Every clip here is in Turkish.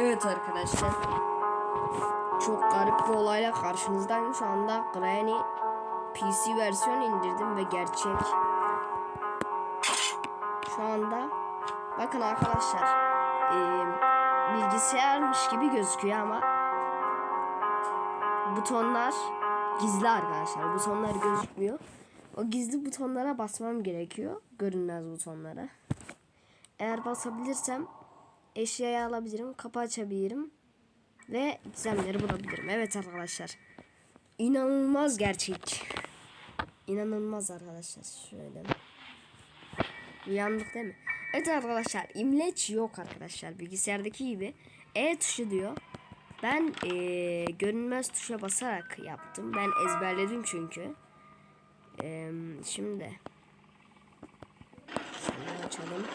Evet arkadaşlar. Çok garip bir olayla karşınızdayım. Şu anda Granny PC versiyon indirdim ve gerçek. Şu anda bakın arkadaşlar eee, bilgisayarmış gibi gözüküyor ama butonlar gizli arkadaşlar. Butonlar gözükmüyor. O gizli butonlara basmam gerekiyor. Görünmez butonlara. Eğer basabilirsem eşyayı alabilirim, kapı açabilirim ve gizemleri bulabilirim. Evet arkadaşlar. İnanılmaz gerçek. İnanılmaz arkadaşlar. Şöyle. Uyandık değil mi? Evet arkadaşlar imleç yok arkadaşlar. Bilgisayardaki gibi E tuşu diyor. Ben eee, görünmez tuşa basarak yaptım. Ben ezberledim çünkü. Eee, şimdi şunu açalım.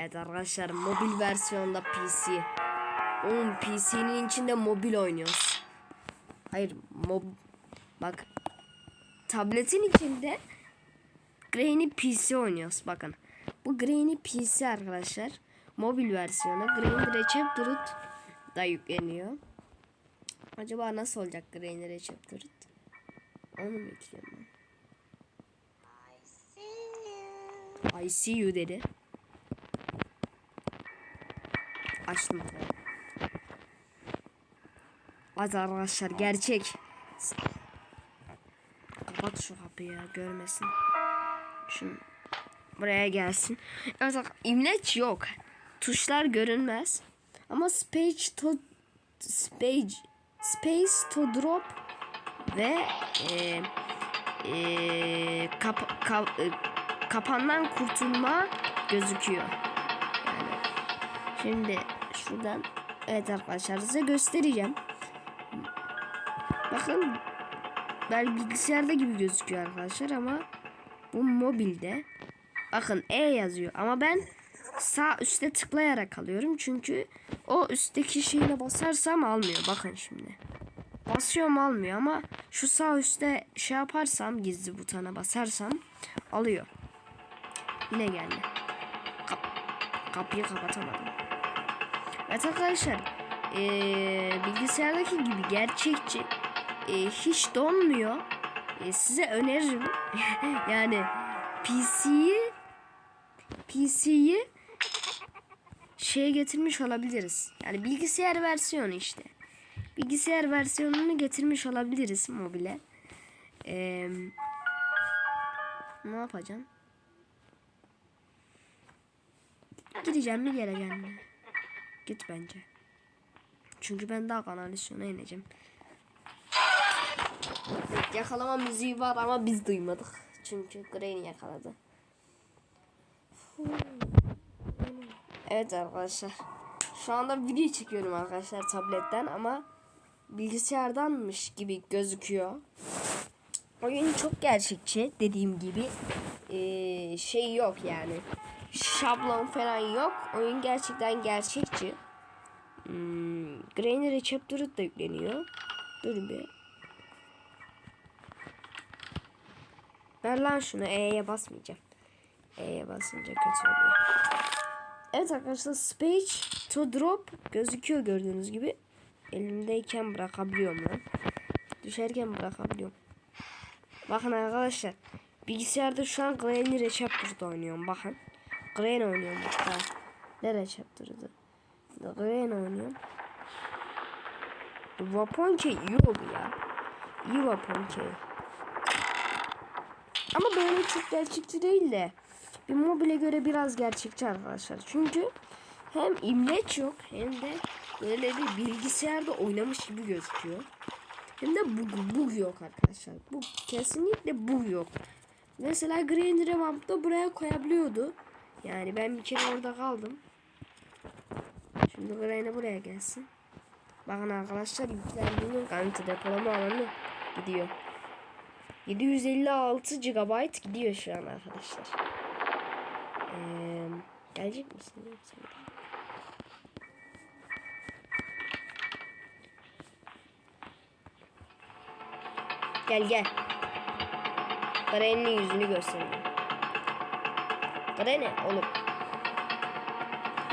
Evet arkadaşlar mobil versiyonda PC. Oğlum PC'nin içinde mobil oynuyoruz. Hayır mob bak tabletin içinde Grainy PC oynuyoruz bakın. Bu Grainy PC arkadaşlar. Mobil versiyonu. Grainy Receptor'ut da yükleniyor. Acaba nasıl olacak Grainy Receptor'ut? Onu bekliyorum ben. I see you dedi. Açtım. Hadi arkadaşlar gerçek. Kapat şu kapıyı ya görmesin. Şunu buraya gelsin. Evet bak imleç yok. Tuşlar görünmez. Ama space to space space to drop ve e, e, kap, kap, e, kapandan kurtulma gözüküyor. Yani şimdi şuradan evet arkadaşlar size göstereceğim. Bakın ben bilgisayarda gibi gözüküyor arkadaşlar ama bu mobilde. Bakın E yazıyor ama ben sağ üstte tıklayarak alıyorum. Çünkü o üstteki şeyine basarsam almıyor. Bakın şimdi. Basıyorum almıyor ama şu sağ üstte şey yaparsam gizli butona basarsam alıyor. Yine geldi. Kap kapıyı kapatamadım evet arkadaşlar ee, bilgisayardaki gibi gerçekçi ee, hiç donmuyor ee, size öneririm yani PC'yi PC'yi şeye getirmiş olabiliriz. Yani bilgisayar versiyonu işte. Bilgisayar versiyonunu getirmiş olabiliriz mobile. Ee, ne yapacağım? Gideceğim mi geleceğim mi? Git bence. Çünkü ben daha kanalizasyona ineceğim. Evet, yakalama müziği var ama biz duymadık. Çünkü Green yakaladı. Evet arkadaşlar. Şu anda video çekiyorum arkadaşlar tabletten ama bilgisayardanmış gibi gözüküyor. Oyun çok gerçekçi dediğim gibi. Ee, şey yok yani. Şablon falan yok. Oyun gerçekten gerçekçi. Hmm, Grain Receptor'u da yükleniyor. Dur bir. Ver lan şunu. E'ye basmayacağım. E'ye basınca kötü oluyor. Evet arkadaşlar Space to Drop gözüküyor gördüğünüz gibi. Elimdeyken bırakabiliyorum lan. Düşerken bırakabiliyorum. Bakın arkadaşlar. Bilgisayarda şu an Granny Receptor'da oynuyorum. Bakın. Granny oynuyorum hatta. Ne Receptor'da? Granny oynuyorum. Weapon key iyi oldu ya. İyi weapon key. Ama böyle çok gerçekçi değil de bir mobile göre biraz gerçekçi arkadaşlar. Çünkü hem imleç yok hem de böyle bir bilgisayarda oynamış gibi gözüküyor. Hem de bug, bug yok arkadaşlar. Bu kesinlikle bug yok. Mesela Green Revamp'da buraya koyabiliyordu. Yani ben bir kere orada kaldım. Şimdi Green'e buraya gelsin. Bakın arkadaşlar yüklendiğinin kanıtı depolama alanı gidiyor. 756 GB gidiyor şu an arkadaşlar. Ee, gelecek misin? Gel gel. Granny'nin yüzünü göstereyim. Granny oğlum.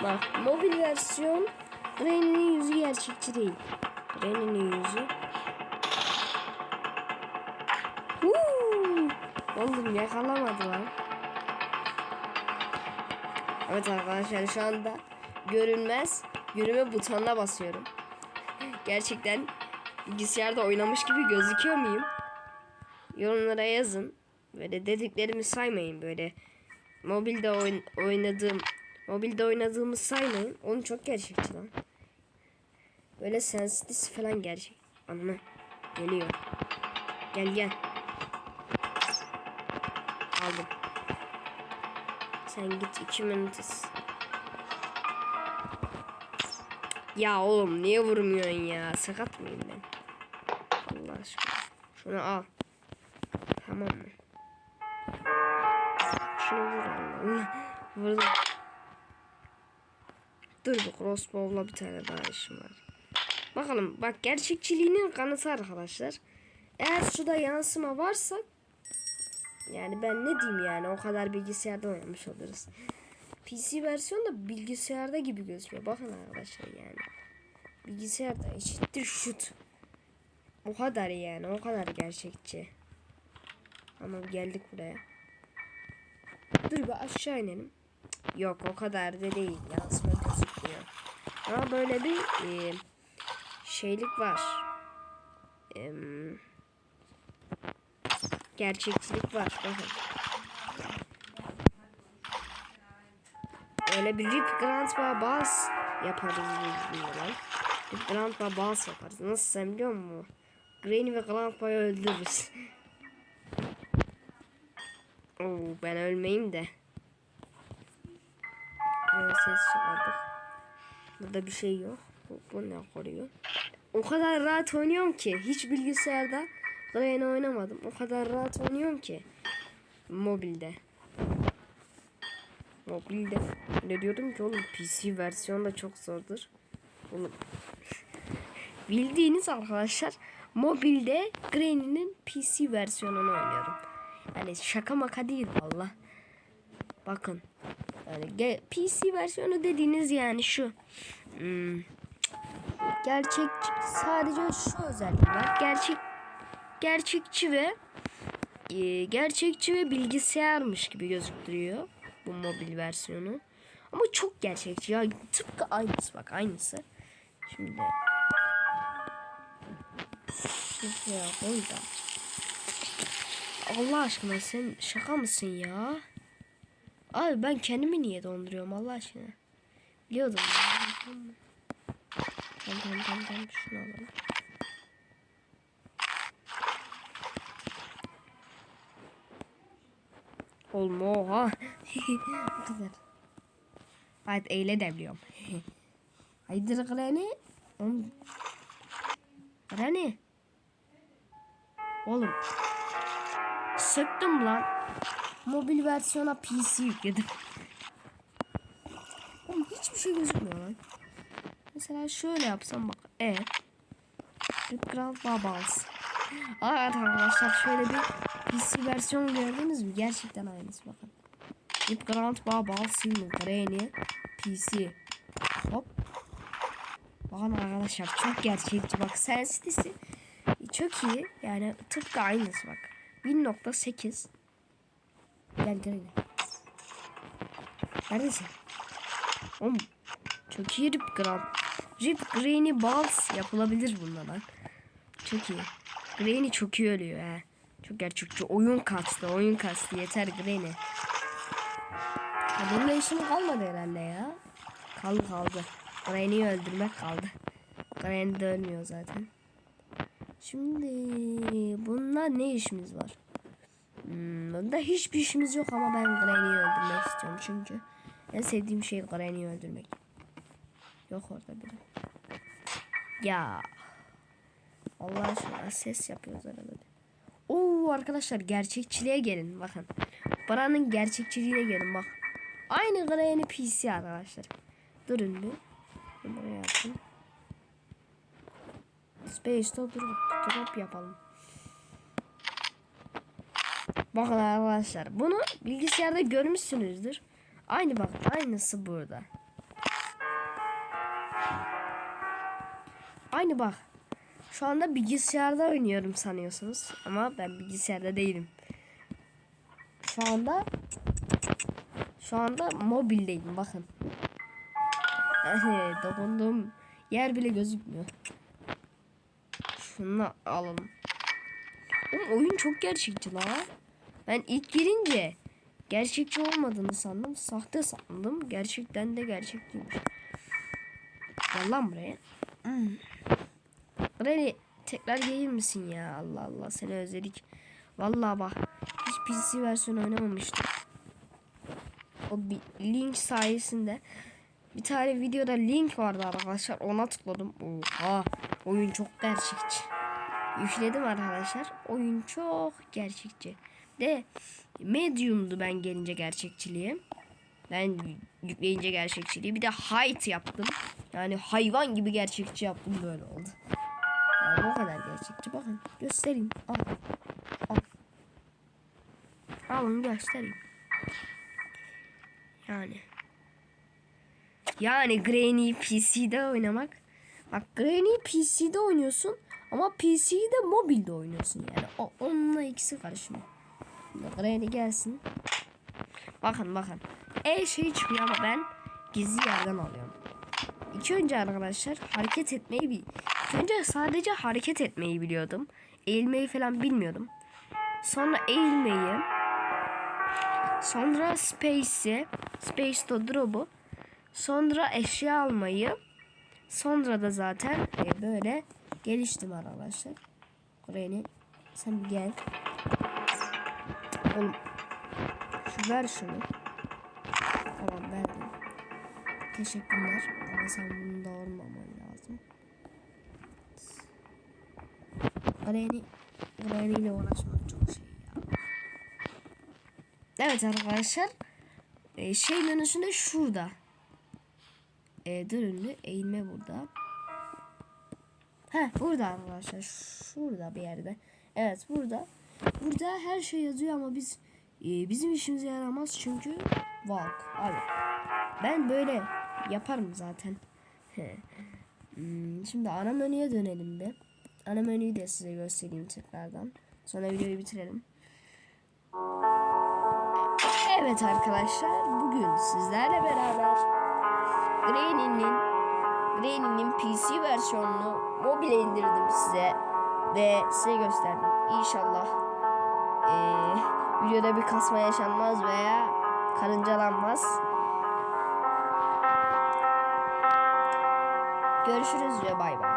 Bak mobil versiyon Granny'nin yüzü gerçekçi değil. Granny'nin yüzü. Huu! Oğlum yakalamadı lan. Evet arkadaşlar şu anda görünmez yürüme butonuna basıyorum. Gerçekten bilgisayarda oynamış gibi gözüküyor muyum? Yorumlara yazın. Böyle dediklerimi saymayın böyle. Mobilde oyn oynadığım mobilde oynadığımı saymayın. Onu çok gerçekçi lan. Böyle sensitivity falan gerçek. Anne geliyor. Gel gel. Aldım. Sen git iki minutes. Ya oğlum niye vurmuyorsun ya? Sakat mıyım ben? Allah aşkına. Şunu al. Tamam mı? Vurdum. Dur bu crossbow'la bir tane daha işim var. Bakalım bak gerçekçiliğinin kanıtı arkadaşlar. Eğer suda yansıma varsa yani ben ne diyeyim yani o kadar bilgisayarda oynamış oluruz. PC versiyon da bilgisayarda gibi gözüküyor. Bakın arkadaşlar yani. Bilgisayarda eşittir şut. O kadar yani o kadar gerçekçi. Ama geldik buraya. Dur bir aşağı inelim. Yok o kadar da değil. Yansıma gözükmüyor. Ama böyle bir e, şeylik var. Em, gerçekçilik var. Bakın. Öyle bir Rip Grandpa Bass yaparız biz bunları. Rip Grandpa Bass yaparız. Nasıl sen biliyor musun? Granny ve Grandpa'yı öldürürüz. Ben ölmeyeyim de. Böyle ses çıkardık. Burada bir şey yok. Bu, bu ne koruyor? O kadar rahat oynuyorum ki. Hiç bilgisayarda Granny oynamadım. O kadar rahat oynuyorum ki. Mobilde. Mobilde. Ne diyordum ki oğlum PC versiyonu da çok zordur. Oğlum. Bildiğiniz arkadaşlar mobilde Granny'nin PC versiyonunu oynuyorum. Yani şaka maka değil valla. Bakın. Yani PC versiyonu dediğiniz yani şu. Hmm. Gerçek sadece şu özelliği var. Gerçek gerçekçi ve e, gerçekçi ve bilgisayarmış gibi gözüktürüyor bu mobil versiyonu. Ama çok gerçekçi ya. Tıpkı aynısı bak aynısı. Şimdi koy da. Allah aşkına sen şaka mısın ya? Abi ben kendimi niye donduruyorum Allah aşkına? Biliyordum. Tamam tamam tamam tamam şunu alalım. Olma oha. Kadar. Evet eyle de biliyorum. Haydır Granny. Oğlum. Oğlum. Söktüm lan. Mobil versiyona PC yükledim. Oğlum hiçbir şey gözükmüyor lan. Mesela şöyle yapsam bak. E. Grand Bubbles. Evet arkadaşlar şöyle bir PC versiyon gördünüz mü? Gerçekten aynısı bakın. Grand Bubbles Single Granny PC. Hop. Bakın arkadaşlar çok gerçekçi bak sensitivity'si çok iyi. Yani tıpkı aynısı bak. 1.8 Gel gel gel. Neredesin? Oğlum çok iyi Rip Grand. Rip Granny Balls yapılabilir bununla lan. Çok iyi. Granny çok iyi ölüyor he. Çok gerçekçi. Oyun kastı. Oyun kastı. Yeter Granny. Ya bununla işim kalmadı herhalde ya. Kaldı kaldı. Granny'yi öldürmek kaldı. Granny de ölmüyor zaten. Şimdi bununla ne işimiz var? Hmm, bunda hiçbir işimiz yok ama ben Granny'yi öldürmek istiyorum çünkü en sevdiğim şey Granny'yi öldürmek. Yok orada biri. Ya. Allah aşkına ses yapıyoruz arada. Oo arkadaşlar gerçekçiliğe gelin bakın. Paranın gerçekçiliğine gelin bak. Aynı Granny PC arkadaşlar. Durun bir. Buraya yapın. Space'de durup drop yapalım. Bakın arkadaşlar bunu bilgisayarda görmüşsünüzdür. Aynı bak aynısı burada. Aynı bak. Şu anda bilgisayarda oynuyorum sanıyorsunuz ama ben bilgisayarda değilim. Şu anda şu anda mobildeyim bakın. Dokunduğum yer bile gözükmüyor. Şunu alalım. Oğlum oyun çok gerçekçi la. Ben ilk girince gerçekçi olmadığını sandım. Sahte sandım. Gerçekten de gerçekçiymiş. Gel lan buraya. Hmm. Reni tekrar gelir misin ya? Allah Allah seni özledik. Vallahi bak hiç PC versiyonu oynamamıştım. O bir link sayesinde bir tane videoda link vardı arkadaşlar. Ona tıkladım. Oha oyun çok gerçekçi. Yükledim arkadaşlar. Oyun çok gerçekçi. De medium'du ben gelince gerçekçiliği. Ben yükleyince gerçekçiliği. Bir de height yaptım. Yani hayvan gibi gerçekçi yaptım böyle oldu. Yani o kadar gerçekçi. Bakın göstereyim. Al. Al. Alın göstereyim. Yani. Yani Granny PC'de oynamak. Bak Granny PC'de oynuyorsun ama PC'de mobilde oynuyorsun yani. O, onunla ikisi karışımı. Şimdi Granny gelsin. Bakın bakın. E şey çıkıyor ama ben gizli yerden alıyorum. İlk önce arkadaşlar hareket etmeyi. İlk önce sadece hareket etmeyi biliyordum. Eğilmeyi falan bilmiyordum. Sonra eğilmeyi. Sonra space'i. Space to drop'u. Sonra eşya almayı. Sonra da zaten e, böyle geliştim arkadaşlar. Granny sen bir gel. Oğlum. Şu ver şunu. Tamam verdim. Teşekkürler. Ama sen bunu doğurmaman lazım. Granny, Granny ile uğraşmak çok şey ya. Evet arkadaşlar. E, şey menüsünde şurada. E, dur ünlü eğilme burada. Heh burada arkadaşlar. Şurada bir yerde. Evet burada. Burada her şey yazıyor ama biz e, bizim işimize yaramaz çünkü walk. Abi. Ben böyle yaparım zaten. Hmm, Şimdi ana menüye dönelim bir. Ana menüyü de size göstereyim tekrardan. Sonra videoyu bitirelim. Evet arkadaşlar bugün sizlerle beraber Granny'nin Granny'nin PC versiyonunu mobile indirdim size ve size gösterdim. İnşallah eee, videoda bir kasma yaşanmaz veya karıncalanmaz. Görüşürüz ve bay bay.